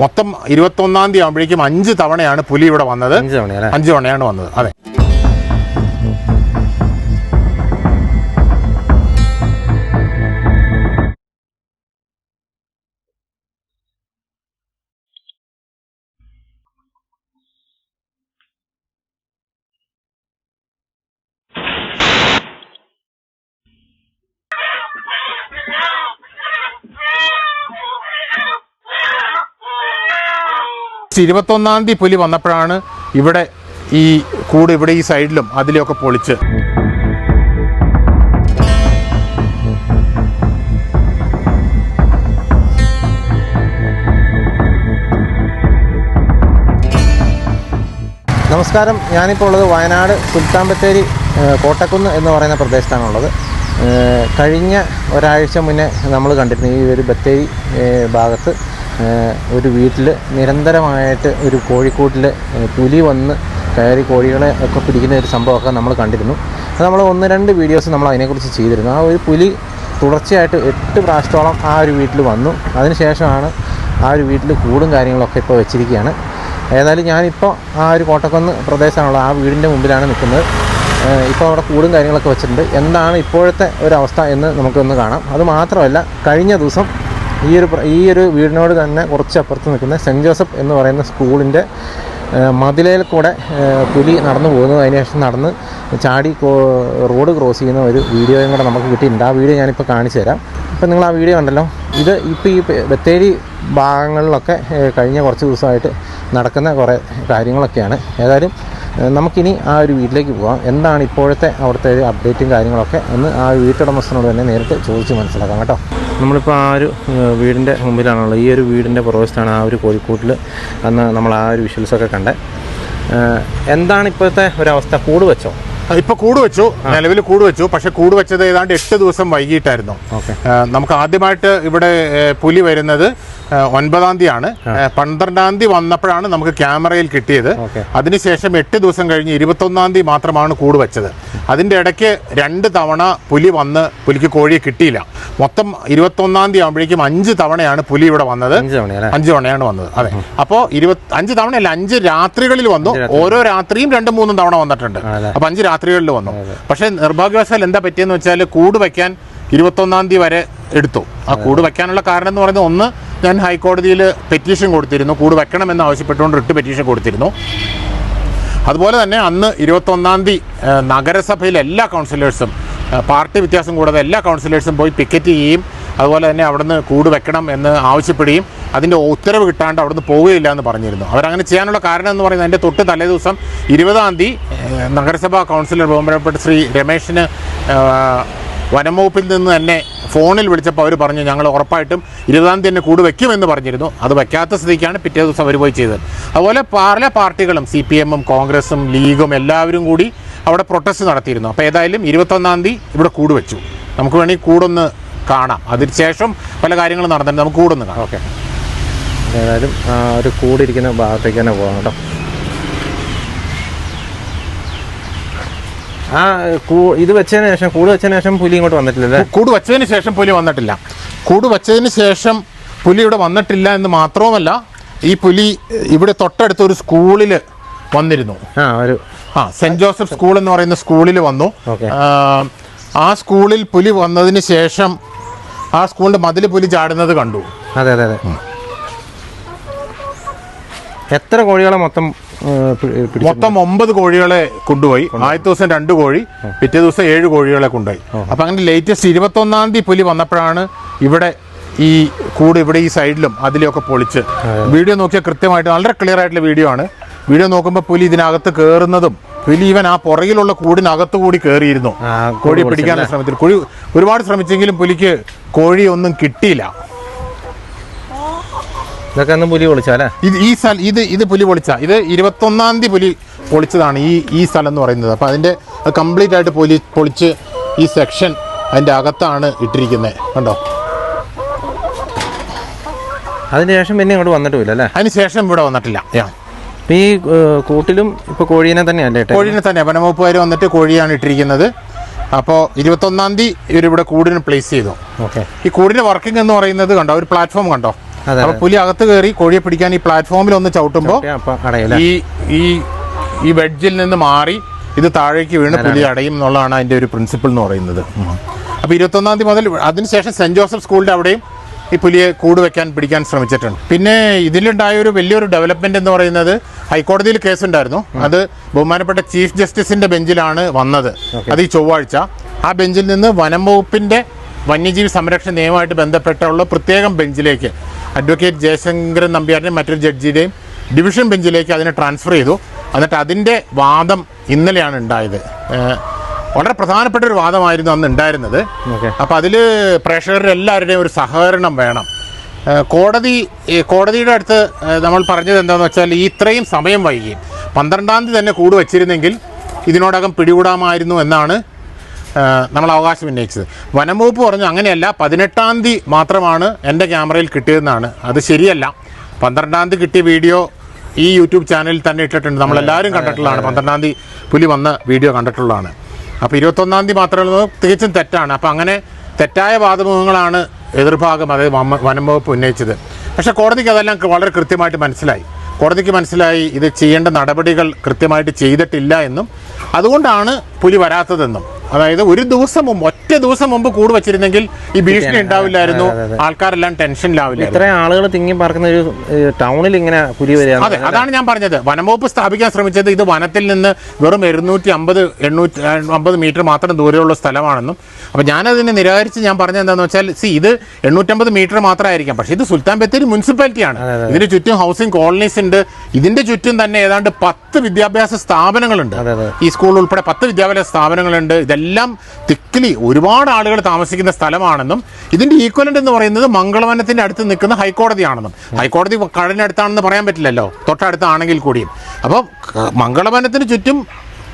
മൊത്തം ഇരുപത്തൊന്നാം തീയതി ആകുമ്പോഴേക്കും അഞ്ച് തവണയാണ് പുലി ഇവിടെ വന്നത്. അഞ്ച് തവണ തവണയാണ് വന്നത്. അതെ. ഇരുപത്തൊന്നാം തീയതി പുലി വന്നപ്പോഴാണ് ഇവിടെ ഈ കൂട് ഇവിടെ ഈ സൈഡിലും അതിലൊക്കെ പൊളിച്ച്. നമസ്കാരം. ഞാനിപ്പോൾ ഉള്ളത് വയനാട് സുൽത്താൻ ബത്തേരി കോട്ടക്കുന്ന് എന്ന് പറയുന്ന പ്രദേശത്താണുള്ളത്. കഴിഞ്ഞ ഒരാഴ്ച മുന്നേ നമ്മൾ കണ്ടിരുന്നു ഈ ഒരു ബത്തേരി ഭാഗത്ത്. ഒരു വീട്ടിൽ നിരന്തരമായിട്ട് ഒരു കോഴിക്കൂട്ടിൽ പുലി വന്ന് കയറി കോഴികളെ ഒക്കെ പിടിക്കുന്ന ഒരു സംഭവമൊക്കെ നമ്മൾ കണ്ടിരുന്നു. അത് നമ്മൾ ഒന്ന് രണ്ട് വീഡിയോസ് നമ്മൾ അതിനെക്കുറിച്ച് ചെയ്തിരുന്നു. ആ ഒരു പുലി തുടർച്ചയായിട്ട് എട്ട് പ്രാവശ്യത്തോളം ആ ഒരു വീട്ടിൽ വന്നു. അതിനുശേഷമാണ് ആ ഒരു വീട്ടിൽ കൂടും കാര്യങ്ങളൊക്കെ ഇപ്പോൾ വെച്ചിരിക്കുകയാണ് ഏതായാലും ഞാനിപ്പോൾ ആ ഒരു കോട്ടക്കുന്ന് പ്രദേശമാണുള്ളത് ആ വീടിന്റെ മുമ്പിലാണ് നിൽക്കുന്നത്. ഇപ്പോൾ അവിടെ കൂടും കാര്യങ്ങളൊക്കെ വെച്ചിട്ടുണ്ട്. എന്താണ് ഇപ്പോഴത്തെ ഒരവസ്ഥ എന്ന് നമുക്കൊന്ന് കാണാം. അത് മാത്രമല്ല കഴിഞ്ഞ ദിവസം ഈ ഒരു ഈ ഒരു വീടിനോട് തന്നെ കുറച്ച് അപ്പുറത്ത് നിൽക്കുന്ന സെന്റ് ജോസഫ് എന്ന് പറയുന്ന സ്കൂളിന്റെ മതിലയിൽ കൂടെ പുലി നടന്നു പോകുന്നു അതിനുശേഷം നടന്ന് ചാടി റോഡ് ക്രോസ് ചെയ്യുന്ന ഒരു വീഡിയോയും കൂടെ നമുക്ക് കിട്ടിയിട്ടുണ്ട്. ആ വീഡിയോ ഞാനിപ്പോൾ കാണിച്ചു തരാം. ഇപ്പം നിങ്ങൾ ആ വീഡിയോ കണ്ടല്ലോ. ഇത് ഇപ്പോൾ ഈ ബത്തേരി ഭാഗങ്ങളിലൊക്കെ കഴിഞ്ഞ കുറച്ച് ദിവസമായിട്ട് നടക്കുന്ന കുറേ കാര്യങ്ങളൊക്കെയാണ്. ഏതായാലും നമുക്കിനി ആ ഒരു വീട്ടിലേക്ക് പോകാം എന്താണ് ഇപ്പോഴത്തെ അവിടുത്തെ ഒരു അപ്ഡേറ്റും കാര്യങ്ങളൊക്കെ? ഒന്ന് ആ വീട്ടുടമസ്ഥനോട് തന്നെ നേരിട്ട് ചോദിച്ച് മനസ്സിലാക്കാം കേട്ടോ. നമ്മളിപ്പോൾ ആ ഒരു വീടിന്റെ മുമ്പിലാണുള്ളത്. ഈ ഒരു വീടിന്റെ പുറവശത്താണ് ആ ഒരു കോഴിക്കോട്ടിൽ അന്ന് നമ്മൾ ആ ഒരു വിഷ്വൽസൊക്കെ കണ്ടത് എന്താണ് ഇപ്പോഴത്തെ ഒരവസ്ഥ? കൂട് വെച്ചോ? ഇപ്പൊ കൂട് വെച്ചു. നിലവിൽ കൂട് വെച്ചു. പക്ഷെ കൂട് വെച്ചത് ഏതാണ്ട് എട്ട് ദിവസം വൈകിട്ടായിരുന്നു. നമുക്ക് ആദ്യമായിട്ട് ഇവിടെ പുലി വരുന്നത് ഒൻപതാം തീയതിയാണ്. ആണ് പന്ത്രണ്ടാം തീയതി വന്നപ്പോഴാണ് നമുക്ക് ക്യാമറയിൽ കിട്ടിയത്. അതിനുശേഷം എട്ട് ദിവസം കഴിഞ്ഞ് ഇരുപത്തൊന്നാം തീയതി മാത്രമാണ് കൂട് വെച്ചത്. അതിന്റെ ഇടയ്ക്ക് രണ്ട് തവണ പുലി വന്ന് പുലിക്ക് കോഴിയെ കിട്ടിയില്ല. മൊത്തം ഇരുപത്തൊന്നാം തീയതി ആകുമ്പോഴേക്കും അഞ്ച് തവണയാണ് പുലി ഇവിടെ വന്നത്. അഞ്ച് തവണയാണ്. വന്നത്. അതെ. അപ്പോൾ ഇരുപത്തി അഞ്ച് തവണയല്ല അഞ്ച് രാത്രികളിൽ വന്നു. ഓരോ രാത്രിയും രണ്ടും മൂന്നും തവണ വന്നിട്ടുണ്ട്? അപ്പൊ അഞ്ച് രാത്രികളിൽ വന്നു. പക്ഷെ നിർഭാഗ്യവശാൽ എന്താ പറ്റിയെന്ന് വെച്ചാൽ കൂട് വെക്കാൻ ഇരുപത്തൊന്നാം തീയതി വരെ എടുത്തു. ആ കൂട് വയ്ക്കാനുള്ള കാരണം എന്ന് പറയുന്നത് ഒന്ന് ഞാൻ ഹൈക്കോടതിയിൽ പെറ്റീഷൻ കൊടുത്തിരുന്നു. കൂട് വെക്കണമെന്ന് ആവശ്യപ്പെട്ടുകൊണ്ട് റിട്ട് പെറ്റീഷൻ കൊടുത്തിരുന്നു. അതുപോലെ തന്നെ അന്ന് ഇരുപത്തൊന്നാം തീയതി നഗരസഭയിലെ എല്ലാ കൗൺസിലേഴ്സും പാർട്ടി വ്യത്യാസം കൂടാതെ എല്ലാ കൗൺസിലേഴ്സും പോയി പിക്കറ്റ് ചെയ്യുകയും അതുപോലെ തന്നെ അവിടുന്ന് കൂട് വെക്കണം എന്ന് ആവശ്യപ്പെടുകയും അതിന്റെ ഉത്തരവ് കിട്ടാണ്ട് അവിടുന്ന് പോവുകയില്ല എന്ന് പറഞ്ഞിരുന്നു. അവരങ്ങനെ ചെയ്യാനുള്ള കാരണം എന്ന് പറയുന്നത് അതിന്റെ തൊട്ട് തലേ ദിവസം ഇരുപതാം തീയതി നഗരസഭാ കൗൺസിലർ ബഹുമാനപ്പെട്ട ശ്രീ രമേശിന് വനംവകുപ്പിൽ നിന്ന് തന്നെ ഫോണിൽ വിളിച്ചപ്പോൾ അവർ പറഞ്ഞു ഞങ്ങൾ ഉറപ്പായിട്ടും ഇരുപതാം തീയതി തന്നെ കൂട് വയ്ക്കുമെന്ന് പറഞ്ഞിരുന്നു. അത് വയ്ക്കാത്ത സ്ഥിതിക്കാണ് പിറ്റേ ദിവസം അവർ പോയി ചെയ്തത്. അതുപോലെ പല പാർട്ടികളും സി പി എമ്മും കോൺഗ്രസും ലീഗും എല്ലാവരും കൂടി അവിടെ പ്രൊട്ടസ്റ്റ് നടത്തിയിരുന്നു. അപ്പോൾ ഏതായാലും ഇരുപത്തൊന്നാം തീയതി ഇവിടെ കൂട് വെച്ചു. നമുക്ക് വേണമെങ്കിൽ കൂടൊന്ന് കാണാം. അതിനുശേഷം പല കാര്യങ്ങളും നടന്നിട്ടുണ്ട്. നമുക്ക് കൂടൊന്ന് കാണാം. ഓക്കെ. ഏതായാലും ആ ഒരു കൂടിയിരിക്കുന്ന ഭാഗത്തേക്ക് തന്നെ പോകാം കേട്ടോ. ആ കൂ ഇത് വെച്ചതിന് ശേഷം കൂട് വെച്ചതിന് ശേഷം പുലി ഇങ്ങോട്ട് വന്നിട്ടില്ല കൂട് വെച്ചതിന് ശേഷം പുലി വന്നിട്ടില്ല. കൂട് വെച്ചതിന് ശേഷം പുലി ഇവിടെ വന്നിട്ടില്ല എന്ന് മാത്രവുമല്ല ഈ പുലി ഇവിടെ തൊട്ടടുത്ത ഒരു സ്കൂളിൽ വന്നിരുന്നു. ആ ഒരു ആ സെന്റ് ജോസഫ് സ്കൂൾ എന്ന് പറയുന്ന സ്കൂളിൽ വന്നു. ആ, ആ സ്കൂളിൽ പുലി വന്നതിന് ശേഷം ആ സ്കൂളിന്റെ മതിൽ പുലി ചാടുന്നത് കണ്ടു. അതെ അതെ അതെ. എത്ര കോഴികളെ മൊത്തം മൊത്തം ഒമ്പത് കോഴികളെ കൊണ്ടുപോയി. ആദ്യത്തെ ദിവസം രണ്ട് കോഴി പിറ്റേ ദിവസം ഏഴ് കോഴികളെ കൊണ്ടുപോയി. അപ്പൊ അങ്ങനെ ലേറ്റസ്റ്റ് ഇരുപത്തൊന്നാം തീയതി പുലി വന്നപ്പോഴാണ് ഇവിടെ ഈ കൂട് ഇവിടെ ഈ സൈഡിലും അതിലൊക്കെ പൊളിച്ച്. വീഡിയോ നോക്കിയാൽ കൃത്യമായിട്ട് വളരെ ക്ലിയർ ആയിട്ടുള്ള വീഡിയോ ആണ്. വീഡിയോ നോക്കുമ്പോൾ പുലി ഇതിനകത്ത് കയറുന്നതും പുലി ഇവൻ ആ പുറകിലുള്ള കൂടിനകത്ത് കൂടി കയറിയിരുന്നു കോഴി പിടിക്കാൻ ശ്രമത്തിൽ. കോഴി ഒരുപാട് ശ്രമിച്ചെങ്കിലും പുലിക്ക് കോഴി ഒന്നും കിട്ടിയില്ല. ഇതൊക്കെ അന്ന് പുലി പൊളിച്ചാലേ ഇത് ഈ സ്ഥലം ഇത് ഇത് പുലി പൊളിച്ച. ഇത് ഇരുപത്തൊന്നാം തീയതി പുലി പൊളിച്ചതാണ് ഈ ഈ സ്ഥലം എന്ന് പറയുന്നത് അപ്പോൾ അതിന്റെ കംപ്ലീറ്റ് ആയിട്ട് പുലി പൊളിച്ച് ഈ സെക്ഷൻ അതിന്റെ അകത്താണ് ഇട്ടിരിക്കുന്നത് കണ്ടോ? അതിന് ശേഷം പിന്നെ ഇങ്ങോട്ട് വന്നിട്ടില്ല അല്ലേ? അതിന് ശേഷം ഇവിടെ വന്നിട്ടില്ല. യാ. ഈ കൂട്ടിലും ഇപ്പൊ കോഴീനെ തന്നെയല്ലേ? കോഴീനെ തന്നെ വനംവകുപ്പുകാർ വന്നിട്ട് കോഴിയാണ് ഇട്ടിരിക്കുന്നത്. അപ്പോൾ ഇരുപത്തൊന്നാം തീയതി ഇവരിവിടെ കൂടിന് പ്ലേസ് ചെയ്തു. ഓക്കെ. ഈ കൂടിന്റെ വർക്കിംഗ് എന്ന് പറയുന്നത് കണ്ടോ? ഒരു പ്ലാറ്റ്ഫോം കണ്ടോ? അപ്പൊ പുലി അകത്ത് കയറി കോഴിയെ പിടിക്കാൻ ഈ പ്ലാറ്റ്ഫോമിൽ ഒന്ന് ചവിട്ടുമ്പോൾ ഈ ഈ ഈ വെഡ്ജിൽ നിന്ന് മാറി ഇത് താഴേക്ക് വീണ് പുലി അടയും എന്നുള്ളതാണ് അതിന്റെ ഒരു പ്രിൻസിപ്പിൾ എന്ന് പറയുന്നത്. അപ്പൊ ഇരുപത്തൊന്നാം തീയതി മുതൽ അതിനുശേഷം സെന്റ് ജോസഫ് സ്കൂളിന്റെ അവിടെയും ഈ പുലിയെ കൂട് വെക്കാൻ പിടിക്കാൻ ശ്രമിച്ചിട്ടുണ്ട്. പിന്നെ ഇതിലുണ്ടായ ഒരു വലിയൊരു ഡെവലപ്മെന്റ് എന്ന് പറയുന്നത് ഹൈക്കോടതിയിൽ കേസ് ഉണ്ടായിരുന്നു അത് ബഹുമാനപ്പെട്ട ചീഫ് ജസ്റ്റിസിന്റെ ബെഞ്ചിലാണ് വന്നത്. അത് ഈ ചൊവ്വാഴ്ച. ആ ബെഞ്ചിൽ നിന്ന് വനം വകുപ്പിന്റെ വന്യജീവി സംരക്ഷണ നിയമമായിട്ട് ബന്ധപ്പെട്ടുള്ള പ്രത്യേകം ബെഞ്ചിലേക്ക് അഡ്വക്കേറ്റ് ജയശങ്കരൻ നമ്പ്യാരുടെയും മറ്റൊരു ജഡ്ജിയുടെയും ഡിവിഷൻ ബെഞ്ചിലേക്ക് അതിനെ ട്രാൻസ്ഫർ ചെയ്തു. എന്നിട്ട് അതിന്റെ വാദം ഇന്നലെയാണ് ഉണ്ടായത്. വളരെ പ്രധാനപ്പെട്ട ഒരു വാദമായിരുന്നു അന്ന് ഉണ്ടായിരുന്നത്. അപ്പോൾ അതിൽ പ്രേക്ഷകരുടെ എല്ലാവരുടെയും ഒരു സഹകരണം വേണം. കോടതി കോടതിയുടെ അടുത്ത് നമ്മൾ പറഞ്ഞത് എന്താണെന്ന് വെച്ചാൽ ഈ ഇത്രയും സമയം വൈകി. പന്ത്രണ്ടാം തീയതി തന്നെ കൂടുവച്ചിരുന്നെങ്കിൽ ഇതിനോടകം പിടികൂടാമായിരുന്നു എന്നാണ് നമ്മൾ അവകാശം ഉന്നയിച്ചത്. വനം വകുപ്പ് പറഞ്ഞു അങ്ങനെയല്ല പതിനെട്ടാം തീയതി മാത്രമാണ് എന്റെ ക്യാമറയിൽ കിട്ടിയതെന്നാണ്. അത് ശരിയല്ല. പന്ത്രണ്ടാം തീയതി കിട്ടിയ വീഡിയോ ഈ യൂട്യൂബ് ചാനലിൽ തന്നെ ഇട്ടിട്ടുണ്ട്. നമ്മളെല്ലാവരും കണ്ടിട്ടുള്ളതാണ്. പന്ത്രണ്ടാം തീയതി പുലി വന്ന വീഡിയോ കണ്ടിട്ടുള്ളതാണ്. അപ്പോൾ ഇരുപത്തൊന്നാം തീയതി മാത്രമല്ല തികച്ചും തെറ്റാണ്. അപ്പോൾ അങ്ങനെ തെറ്റായ വാദമുഖങ്ങളാണ് എതിർഭാഗം അതായത് വനം വകുപ്പ് ഉന്നയിച്ചത്. പക്ഷേ കോടതിക്ക് അതെല്ലാം വളരെ കൃത്യമായിട്ട് മനസ്സിലായി. കോടതിക്ക് മനസ്സിലായി ഇത് ചെയ്യേണ്ട നടപടികൾ കൃത്യമായിട്ട് ചെയ്തിട്ടില്ല എന്നും അതുകൊണ്ടാണ് പുലി വരാത്തതെന്നും. അതായത് ഒരു ദിവസം മുമ്പ് ഒറ്റ ദിവസം മുമ്പ് കൂട് വെച്ചിരുന്നെങ്കിൽ ഈ ഭീഷണി ഉണ്ടാവില്ലായിരുന്നു. ആൾക്കാരെല്ലാം ടെൻഷനിലാവില്ല ഇത്രയും ആളുകൾ തിങ്ങി പാർക്കുന്ന ഒരു ടൗണിൽ ഇങ്ങനെ പുലി വരിക അതെ അതാണ് ഞാൻ പറഞ്ഞത്. വനംവകുപ്പ് സ്ഥാപിക്കാൻ ശ്രമിച്ചത് ഇത് വനത്തിൽ നിന്ന് വെറും എഴുന്നൂറ്റി അമ്പത് എണ്ണൂറ്റി അമ്പത് മീറ്റർ മാത്രം ദൂരമുള്ള സ്ഥലമാണെന്നും. അപ്പൊ ഞാനതിനെ നിരാകരിച്ച് ഞാൻ പറഞ്ഞത് എന്താണെന്ന് വെച്ചാൽ സി ഇത് എണ്ണൂറ്റമ്പത് മീറ്റർ മാത്രമായിരിക്കാം. പക്ഷേ ഇത് സുൽത്താൻ ബത്തേരി മുനിസിപ്പാലിറ്റിയാണ്. ഇതിന് ചുറ്റും ഹൗസിംഗ് കോളനീസ് ഉണ്ട്. ഇതിന്റെ ചുറ്റും തന്നെ ഏതാണ്ട് പത്ത് വിദ്യാഭ്യാസ സ്ഥാപനങ്ങളുണ്ട്. ഈ സ്കൂൾ ഉൾപ്പെടെ പത്ത് വിദ്യാഭ്യാസ സ്ഥാപനങ്ങളുണ്ട്. ഇതെല്ലാം തിക്കിലി ഒരുപാട് ആളുകൾ താമസിക്കുന്ന സ്ഥലമാണെന്നും ഇതിന്റെ ഈക്വലന്റ് എന്ന് പറയുന്നത് മംഗളവനത്തിന്റെ അടുത്ത് നിൽക്കുന്ന ഹൈക്കോടതിയാണെന്നും. ഹൈക്കോടതി കടലിനടുത്താണെന്ന് പറയാൻ പറ്റില്ലല്ലോ. തൊട്ടടുത്താണെങ്കിൽ കൂടിയും. അപ്പോൾ മംഗളവനത്തിന് ചുറ്റും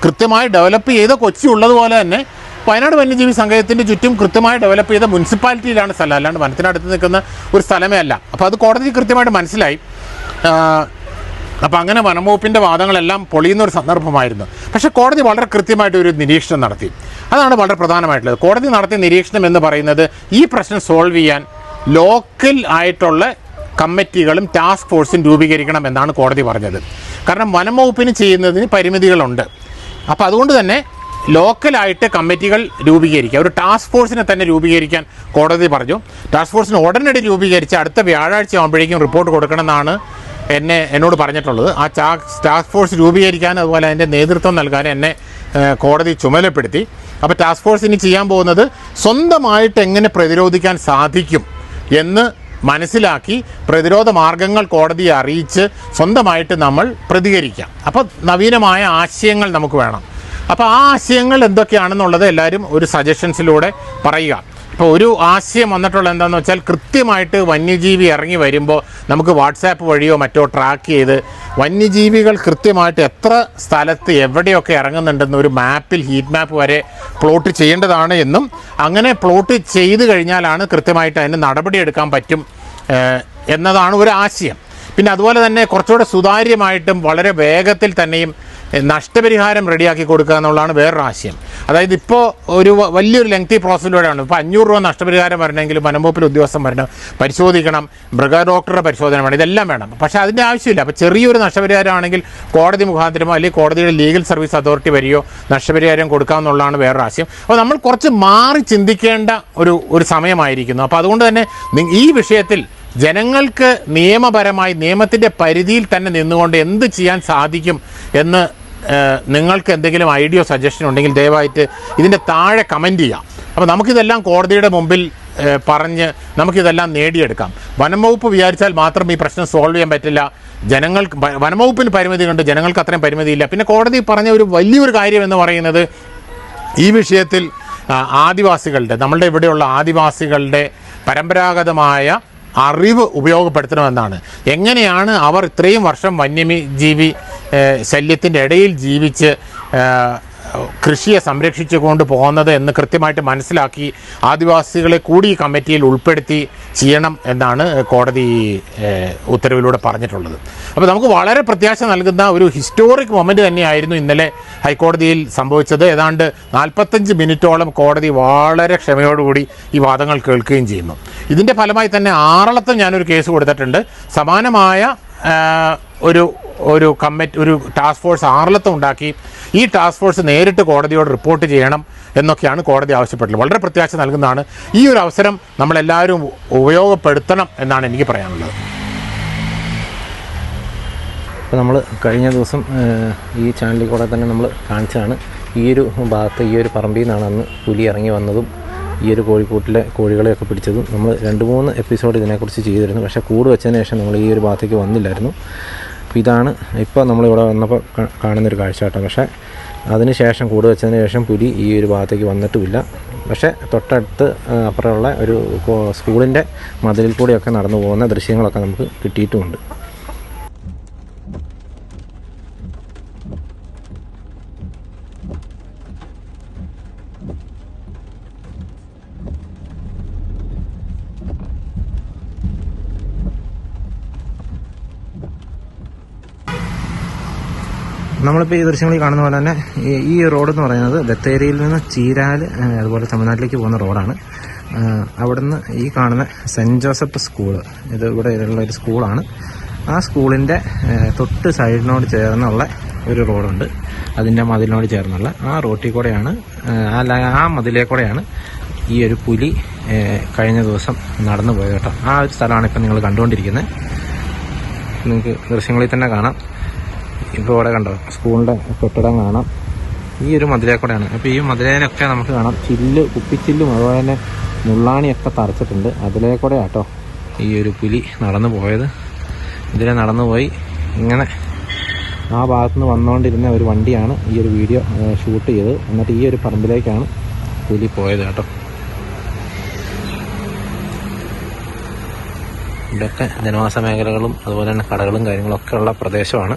കൃത്യമായി ഡെവലപ്പ് ചെയ്ത കൊച്ചി ഉള്ളതുപോലെ തന്നെ വയനാട് വന്യജീവി സംഘത്തിന്റെ ചുറ്റും കൃത്യമായി ഡെവലപ്പ് ചെയ്ത മുനിസിപ്പാലിറ്റിയിലാണ് സ്ഥലം. അല്ലാണ്ട് വനത്തിനടുത്ത് നിൽക്കുന്ന ഒരു സ്ഥലമേ അല്ല. അപ്പോൾ അത് കോടതി കൃത്യമായിട്ട് മനസ്സിലായി. അപ്പോൾ അങ്ങനെ വനംവകുപ്പിന്റെ വാദങ്ങളെല്ലാം പൊളിയുന്ന ഒരു സന്ദർഭമായിരുന്നു. പക്ഷേ കോടതി വളരെ കൃത്യമായിട്ട് ഒരു നിരീക്ഷണം നടത്തി. അതാണ് വളരെ പ്രധാനമായിട്ടുള്ളത്. കോടതി നടത്തിയ നിരീക്ഷണം എന്ന് പറയുന്നത് ഈ പ്രശ്നം സോൾവ് ചെയ്യാൻ ലോക്കൽ ആയിട്ടുള്ള കമ്മിറ്റികളും ടാസ്ക് ഫോഴ്സും രൂപീകരിക്കണം എന്നാണ് കോടതി പറഞ്ഞത്. കാരണം വനംവകുപ്പിന് ചെയ്യുന്നതിന് പരിമിതികളുണ്ട്. അപ്പോൾ അതുകൊണ്ട് തന്നെ ലോക്കലായിട്ട് കമ്മിറ്റികൾ രൂപീകരിക്കുക. ഒരു ടാസ്ക് ഫോഴ്സിനെ തന്നെ രൂപീകരിക്കാൻ കോടതി പറഞ്ഞു. ടാസ്ക് ഫോഴ്സിന് ഉടനടി രൂപീകരിച്ച് അടുത്ത വ്യാഴാഴ്ച ആകുമ്പോഴേക്കും റിപ്പോർട്ട് കൊടുക്കണമെന്നാണ് എന്നെ എന്നോട് പറഞ്ഞിട്ടുള്ളത്. ആ ടാസ്ക് ഫോഴ്സ് രൂപീകരിക്കാൻ അതുപോലെ അതിന്റെ നേതൃത്വം നൽകാൻ എന്നെ കോടതി ചുമതലപ്പെടുത്തി. അപ്പോൾ ടാസ്ക് ഫോഴ്സ് ഇനി ചെയ്യാൻ പോകുന്നത് സ്വന്തമായിട്ട് എങ്ങനെ പ്രതിരോധിക്കാൻ സാധിക്കും എന്ന് മനസ്സിലാക്കി പ്രതിരോധ മാർഗങ്ങൾ കോടതിയെ അറിയിച്ച് സ്വന്തമായിട്ട് നമ്മൾ പ്രതികരിക്കാം. അപ്പോൾ നവീനമായ ആശയങ്ങൾ നമുക്ക് വേണം. അപ്പോൾ ആ ആശയങ്ങൾ എന്തൊക്കെയാണെന്നുള്ളത് എല്ലാവരും ഒരു സജഷൻസിലൂടെ പറയുക. ഇപ്പോൾ ഒരു ആശയം വന്നിട്ടുള്ള എന്താണെന്ന് വെച്ചാൽ കൃത്യമായിട്ട് വന്യജീവി ഇറങ്ങി വരുമ്പോൾ നമുക്ക് വാട്സാപ്പ് വഴിയോ മറ്റോ ട്രാക്ക് ചെയ്ത് വന്യജീവികൾ കൃത്യമായിട്ട് എത്ര സ്ഥലത്ത് എവിടെയൊക്കെ ഇറങ്ങുന്നുണ്ടെന്ന് ഒരു മാപ്പിൽ ഹീറ്റ് മാപ്പ് വരെ പ്ലോട്ട് ചെയ്യേണ്ടതാണ് എന്നും അങ്ങനെ പ്ലോട്ട് ചെയ്ത് കഴിഞ്ഞാലാണ് കൃത്യമായിട്ട് അതിന് നടപടിയെടുക്കാൻ പറ്റും എന്നതാണ് ഒരു ആശയം. പിന്നെ അതുപോലെ തന്നെ കുറച്ചുകൂടെ സുതാര്യമായിട്ടും വളരെ വേഗത്തിൽ തന്നെയും നഷ്ടപരിഹാരം റെഡിയാക്കി കൊടുക്കുക എന്നുള്ളതാണ് വേറൊരു ആശയം. അതായത് ഇപ്പോൾ ഒരു വലിയൊരു ലെങ്തി പ്രോസസ്സിലൂടെയാണ് ഇപ്പോൾ അഞ്ഞൂറ് രൂപ നഷ്ടപരിഹാരം വരണമെങ്കിൽ വനംവകുപ്പിൽ ഉദ്യോഗസ്ഥൻ വരണം പരിശോധിക്കണം മൃഗ ഡോക്ടറുടെ പരിശോധന വേണം ഇതെല്ലാം വേണം. പക്ഷേ അതിന്റെ ആവശ്യമില്ല. അപ്പോൾ ചെറിയൊരു നഷ്ടപരിഹാരമാണെങ്കിൽ കോടതി മുഖാന്തരമോ അല്ലെങ്കിൽ കോടതിയുടെ ലീഗൽ സർവീസ് അതോറിറ്റി വരികയോ നഷ്ടപരിഹാരം കൊടുക്കാമെന്നുള്ളതാണ് വേറൊരു ആശയം. അപ്പോൾ നമ്മൾ കുറച്ച് മാറി ചിന്തിക്കേണ്ട ഒരു ഒരു സമയമായിരിക്കുന്നു. അപ്പോൾ അതുകൊണ്ട് തന്നെ ഈ വിഷയത്തിൽ ജനങ്ങൾക്ക് നിയമപരമായി നിയമത്തിന്റെ പരിധിയിൽ തന്നെ നിന്നുകൊണ്ട് എന്ത് ചെയ്യാൻ സാധിക്കും എന്ന് നിങ്ങൾക്ക് എന്തെങ്കിലും ഐഡിയോ സജഷൻ ഉണ്ടെങ്കിൽ ദയവായിട്ട് ഇതിന്റെ താഴെ കമന്റ് ചെയ്യാം. അപ്പോൾ നമുക്കിതെല്ലാം കോടതിയുടെ മുമ്പിൽ പറഞ്ഞ് നമുക്കിതെല്ലാം നേടിയെടുക്കാം. വനം വകുപ്പ് വിചാരിച്ചാൽ മാത്രം ഈ പ്രശ്നം സോൾവ് ചെയ്യാൻ പറ്റില്ല. ജനങ്ങൾക്ക് വകുപ്പിന് പരിമിതിയുണ്ട് ജനങ്ങൾക്ക് അത്രയും പരിമിതിയില്ല. പിന്നെ കോടതി പറഞ്ഞ ഒരു വലിയൊരു കാര്യം എന്ന് പറയുന്നത് ഈ വിഷയത്തിൽ ആദിവാസികളുടെ നമ്മളുടെ ഇവിടെയുള്ള ആദിവാസികളുടെ പരമ്പരാഗതമായ അറിവ് ഉപയോഗപ്പെടുത്തണമെന്നാണ്. എങ്ങനെയാണ് അവർ ഇത്രയും വർഷം വന്യമീ ജീവി ശല്യത്തിന്റെ ഇടയിൽ ജീവിച്ച് ആ, സംരക്ഷിച്ചു കൊണ്ട് പോകുന്നത് എന്ന് കൃത്യമായിട്ട് മനസ്സിലാക്കി ആദിവാസികളെ കൂടി ഈ കമ്മിറ്റിയിൽ ഉൾപ്പെടുത്തി ചെയ്യണം എന്നാണ് കോടതി ഉത്തരവിലൂടെ പറഞ്ഞിട്ടുള്ളത്. അപ്പോൾ നമുക്ക് വളരെ പ്രത്യാശ നൽകുന്ന ഒരു ഹിസ്റ്റോറിക് മൊമെന്റ് തന്നെയായിരുന്നു ഇന്നലെ ഹൈക്കോടതിയിൽ സംഭവിച്ചത്. ഏതാണ്ട് നാൽപ്പത്തഞ്ച് മിനിറ്റോളം കോടതി വളരെ ക്ഷമയോടുകൂടി ഈ വാദങ്ങൾ കേൾക്കുകയും ചെയ്യുന്നു. ഇതിന്റെ ഫലമായി തന്നെ ആറളത്തും ഞാനൊരു കേസ് കൊടുത്തിട്ടുണ്ട്. സമാനമായ ഒരു ഒരു കമ്മിറ്റി ഒരു ടാസ്ക് ഫോഴ്സ് ആറിലത്തം ഉണ്ടാക്കി ഈ ടാസ്ക് ഫോഴ്സ് നേരിട്ട് കോടതിയോട് റിപ്പോർട്ട് ചെയ്യണം എന്നൊക്കെയാണ് കോടതി ആവശ്യപ്പെട്ടുള്ളത് വളരെ പ്രത്യാശ നൽകുന്നതാണ്. ഈ ഒരു അവസരം നമ്മളെല്ലാവരും ഉപയോഗപ്പെടുത്തണം എന്നാണ് എനിക്ക് പറയാനുള്ളത്. ഇപ്പം നമ്മൾ കഴിഞ്ഞ ദിവസം ഈ ചാനലിൽ കൂടെ തന്നെ നമ്മൾ കാണിച്ചതാണ്. ഈ ഒരു ഭാഗത്ത് ഈ ഒരു പറമ്പിൽ നിന്നാണ് അന്ന് പുലി ഇറങ്ങി വന്നതും ഈ ഒരു കോഴിക്കൂട്ടിലെ കോഴികളെയൊക്കെ പിടിച്ചതും നമ്മൾ രണ്ട് മൂന്ന് എപ്പിസോഡ് ഇതിനെക്കുറിച്ച് ചെയ്തിരുന്നു. പക്ഷേ കൂട് വെച്ചതിന് ശേഷം നമ്മൾ ഈ ഒരു ഭാഗത്തേക്ക് വന്നില്ലായിരുന്നു. അപ്പോൾ ഇതാണ് ഇപ്പോൾ നമ്മളിവിടെ വന്നപ്പോൾ കാണുന്നൊരു കാഴ്ച കേട്ടോ പക്ഷേ അതിന് ശേഷം കൂട് വെച്ചതിന് ശേഷം പുലി ഈ ഒരു ഭാഗത്തേക്ക് വന്നിട്ടുമില്ല. പക്ഷേ തൊട്ടടുത്ത് അപ്പുറമുള്ള ഒരു സ്കൂളിന്റെ മതിലിൽ കൂടിയൊക്കെ നടന്നു പോകുന്ന ദൃശ്യങ്ങളൊക്കെ നമുക്ക് കിട്ടിയിട്ടുമുണ്ട്. നമ്മളിപ്പോൾ ഈ ദൃശ്യങ്ങളിൽ കാണുന്ന പോലെ തന്നെ ഈ റോഡ് എന്ന് പറയുന്നത് ബത്തേരിയിൽ നിന്ന് ചീരാൽ അതുപോലെ തമിഴ്നാട്ടിലേക്ക് പോകുന്ന റോഡാണ്. അവിടുന്ന് ഈ കാണുന്ന സെന്റ് ജോസഫ് സ്കൂൾ ഇത് ഇവിടെ ഉള്ള ഒരു സ്കൂളാണ്. ആ സ്കൂളിന്റെ തൊട്ട് സൈഡിനോട് ചേർന്നുള്ള ഒരു റോഡുണ്ട്. അതിന്റെ മതിലിനോട് ചേർന്നുള്ള. ആ റോട്ടിൽ കൂടെയാണ് ആ, ആ ല- മതിലേ കൂടെയാണ് ഈ ഒരു പുലി കഴിഞ്ഞ ദിവസം നടന്നു പോയത് കേട്ടോ. ആ ഒരു സ്ഥലമാണ് ഇപ്പം നിങ്ങൾ കണ്ടുകൊണ്ടിരിക്കുന്നത്. നിങ്ങൾക്ക് ദൃശ്യങ്ങളിൽ തന്നെ കാണാം. ഇപ്പോൾ ഇവിടെ കണ്ടോ? സ്കൂളിന്റെ കെട്ടിടം കാണാം. ഈ ഒരു മതിലേ കൂടെയാണ് അപ്പോൾ ഈ മതിലേനൊക്കെ നമുക്ക് കാണാം. ചില്ല് കുപ്പിച്ചില്ലും അതുപോലെ തന്നെ മുള്ളാണിയൊക്കെ തറച്ചിട്ടുണ്ട്. അതിലേ കേട്ടോ ഈ ഒരു പുലി നടന്നു പോയത്. ഇതിലെ നടന്നു പോയി. ഇങ്ങനെ ആ ഭാഗത്തു നിന്ന് വന്നുകൊണ്ടിരുന്ന ഒരു വണ്ടിയാണ് ഈ ഒരു വീഡിയോ ഷൂട്ട് ചെയ്തത്. എന്നിട്ട് ഈ ഒരു പറമ്പിലേക്കാണ് പുലി പോയത് കേട്ടോ. ഇതൊക്കെ ജനവാസ മേഖലകളും അതുപോലെ തന്നെ കടകളും കാര്യങ്ങളൊക്കെ ഉള്ള പ്രദേശമാണ്.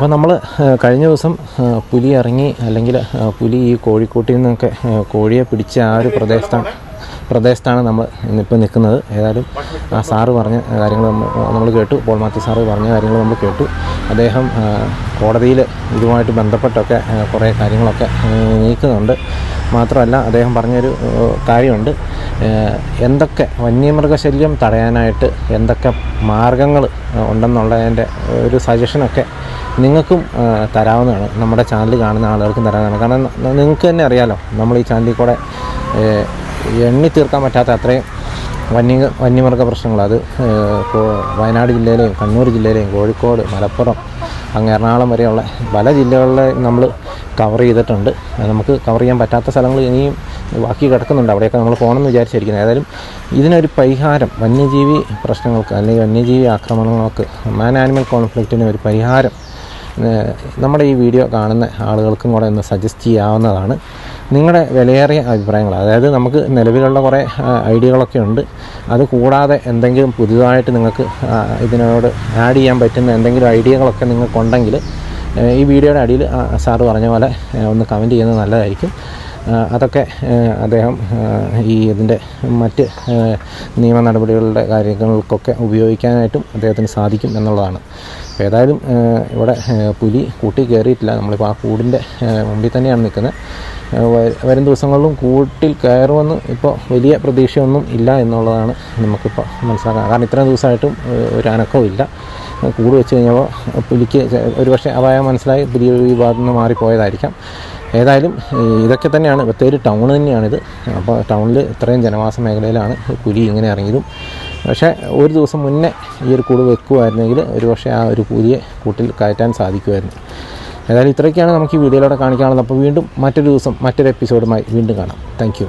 അപ്പോൾ നമ്മൾ കഴിഞ്ഞ ദിവസം പുലി ഇറങ്ങി അല്ലെങ്കിൽ പുലി ഈ കോഴിക്കൂട്ടിൽ നിന്നൊക്കെ കോഴിയെ പിടിച്ച ആ ഒരു പ്രദേശത്താണ് പ്രദേശത്താണ് നമ്മൾ ഇന്നിപ്പോൾ നിൽക്കുന്നത്. ഏതായാലും ആ സാറ് പറഞ്ഞ കാര്യങ്ങൾ നമ്മൾ കേട്ടു. പോൾ മാത്യു സാറ് പറഞ്ഞ കാര്യങ്ങൾ നമ്മൾ കേട്ടു. അദ്ദേഹം കോടതിയിൽ ഇതുമായിട്ട് ബന്ധപ്പെട്ടൊക്കെ കുറേ കാര്യങ്ങളൊക്കെ നീക്കുന്നുണ്ട്. മാത്രമല്ല അദ്ദേഹം പറഞ്ഞൊരു കാര്യമുണ്ട്. എന്തൊക്കെ വന്യമൃഗശല്യം തടയാനായിട്ട് എന്തൊക്കെ മാർഗങ്ങൾ ഉണ്ടെന്നുള്ളതിന്റെ ഒരു സജഷനൊക്കെ നിങ്ങൾക്കും തരാവുന്നതാണ്. നമ്മുടെ ചാനൽ കാണുന്ന ആളുകൾക്കും തരാവുന്നതാണ്. കാരണം നിങ്ങൾക്ക് തന്നെ അറിയാലോ നമ്മൾ ഈ ചാനലിൽ കൂടെ എണ്ണി തീർക്കാൻ പറ്റാത്ത അത്രയും വന്യ വന്യമൃഗ പ്രശ്നങ്ങൾ അത് വയനാട് ജില്ലയിലെയും കണ്ണൂർ ജില്ലയിലെയും കോഴിക്കോട് മലപ്പുറം അങ്ങ് എറണാകുളം വരെയുള്ള പല ജില്ലകളിലെ നമ്മൾ കവർ ചെയ്തിട്ടുണ്ട്. നമുക്ക് കവർ ചെയ്യാൻ പറ്റാത്ത സ്ഥലങ്ങൾ ഇനിയും ബാക്കി കിടക്കുന്നുണ്ട്. അവിടെയൊക്കെ നമ്മൾ പോകണമെന്ന് വിചാരിച്ചിരിക്കുന്നത്. ഏതായാലും ഇതിനൊരു പരിഹാരം വന്യജീവി പ്രശ്നങ്ങൾക്ക് അല്ലെങ്കിൽ വന്യജീവി ആക്രമണങ്ങൾക്ക് മാൻ ആനിമൽ കോൺഫ്ലിക്റ്റിന് ഒരു പരിഹാരം നമ്മുടെ ഈ വീഡിയോ കാണുന്ന ആളുകൾക്കും കൂടെ ഒന്ന് സജസ്റ്റ് ചെയ്യാവുന്നതാണ്. നിങ്ങളുടെ വിലയേറിയ അഭിപ്രായങ്ങൾ അതായത് നമുക്ക് നിലവിലുള്ള കുറേ ഐഡിയകളൊക്കെ ഉണ്ട്. അത് കൂടാതെ എന്തെങ്കിലും പുതിയതായിട്ട് നിങ്ങൾക്ക് ഇതിനോട് ആഡ് ചെയ്യാൻ പറ്റുന്ന എന്തെങ്കിലും ഐഡിയകളൊക്കെ നിങ്ങൾക്കുണ്ടെങ്കിൽ ഈ വീഡിയോയുടെ അടിയിൽ സാറ് പറഞ്ഞ പോലെ ഒന്ന് കമന്റ് ചെയ്യുന്നത് നല്ലതായിരിക്കും. അതൊക്കെ അദ്ദേഹം ഈ ഇതിന്റെ മറ്റ് നിയമ നടപടികളുടെ കാര്യങ്ങൾക്കൊക്കെ ഉപയോഗിക്കാനായിട്ടും അദ്ദേഹത്തിന് സാധിക്കും എന്നുള്ളതാണ്. അപ്പോൾ ഏതായാലും ഇവിടെ പുലി കൂട്ടി കയറിയിട്ടില്ല നമ്മളിപ്പോൾ ആ കൂടിന്റെ മുമ്പിൽ തന്നെയാണ് നിൽക്കുന്നത്. വരും ദിവസങ്ങളിലും കൂട്ടിൽ കയറുമെന്ന് ഇപ്പോൾ വലിയ പ്രതീക്ഷയൊന്നും ഇല്ല എന്നുള്ളതാണ് നമുക്കിപ്പോൾ മനസ്സിലാക്കാം കാരണം ഇത്രയും ദിവസമായിട്ടും ഒരു അനക്കവും ഇല്ല. കൂട് വെച്ച് കഴിഞ്ഞപ്പോൾ പുലിക്ക് ഒരു ഒരുപക്ഷെ അപായം മനസ്സിലായി പുലി ഈ ഭാഗത്തു നിന്ന് മാറിപ്പോയതായിരിക്കാം. ഏതായാലും ഇതൊക്കെ തന്നെയാണ് ബത്തേരി ടൗൺ തന്നെയാണിത്. അപ്പോൾ ടൗണിൽ ഇത്രയും ജനവാസ മേഖലയിലാണ് പുലി ഇങ്ങനെ ഇറങ്ങിയതും. പക്ഷേ ഒരു ദിവസം മുന്നേ ഈ ഒരു കൂട് വെക്കുമായിരുന്നെങ്കിൽ ഒരുപക്ഷെ ആ ഒരു പുലിയെ കൂട്ടിൽ കയറ്റാൻ സാധിക്കുമായിരുന്നു. ഏതായാലും ഇത്രയൊക്കെയാണ് നമുക്ക് ഈ വീഡിയോയിലൂടെ കാണിക്കാനുള്ളത്. അപ്പോൾ വീണ്ടും മറ്റൊരു ദിവസം മറ്റൊരു എപ്പിസോഡുമായി വീണ്ടും കാണാം. താങ്ക്